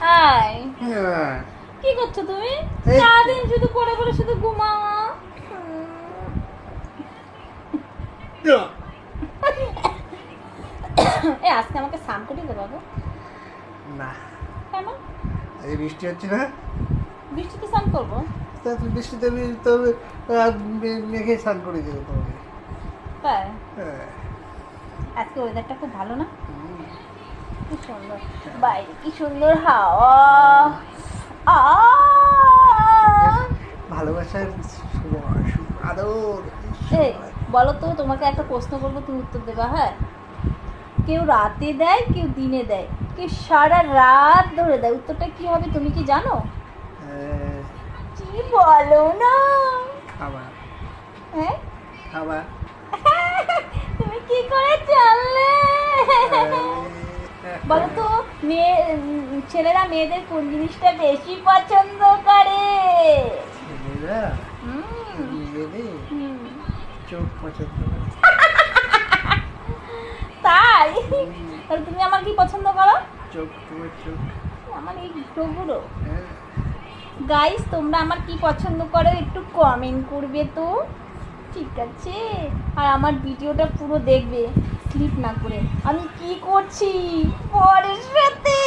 High. হ্যাঁ। কি করছ তুমি? সারাদিন শুধু পড়ে পড়ে শুধু ঘুমাও। এ আজকে আমাকে স্নান করিয়ে দেবো গো। না। কেন? এই বৃষ্টি হচ্ছে না? বৃষ্টিতে স্নান করব? তা তুমি বৃষ্টিতে মে- মেঘে স্নান করে দেবো তোমাকে। তাই? হ্যাঁ। আজকে ওয়েদারটা খুব ভালো না। কি সুন্দর। বাইরে কি সুন্দর হাওয়া। আ। ভালোবাসার আদর এই বলো তো তোমাকে একটা প্রশ্ন করব তুমি উত্তর দেবা হ্যাঁ? কেউ রাতে দেয় কেউ দিনে দেয়? কেউ সারা রাত ধরে দেয়? উত্তরটা কি হবে তুমি কি জানো? কি বলো না। খাবার। হ্যাঁ? খাবার। তুমি কি করে জানলে। বলো তো মেয়ে ছেলেরা মেয়েদের কোন জিনিসটা বেশি পছন্দ করে। চোখ পছন্দ তাই? তাহলে তুমি আমার কি পছন্দ করো? চোখ তোমার চোখ। আমার এই হ্যাঁ। গাইস তোমরা আমার কি পছন্দ করো একটু কমেন্ট করবে তো। ঠিক আছে? আর আমার ভিডিওটা পুরো দেখবে স্লিপ না করে। আমি কি করছি? পরের সাথে!